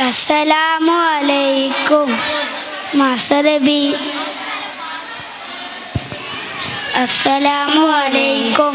അസ്സലാമു അലൈക്കും മസറബി അസ്സലാമു അലൈക്കും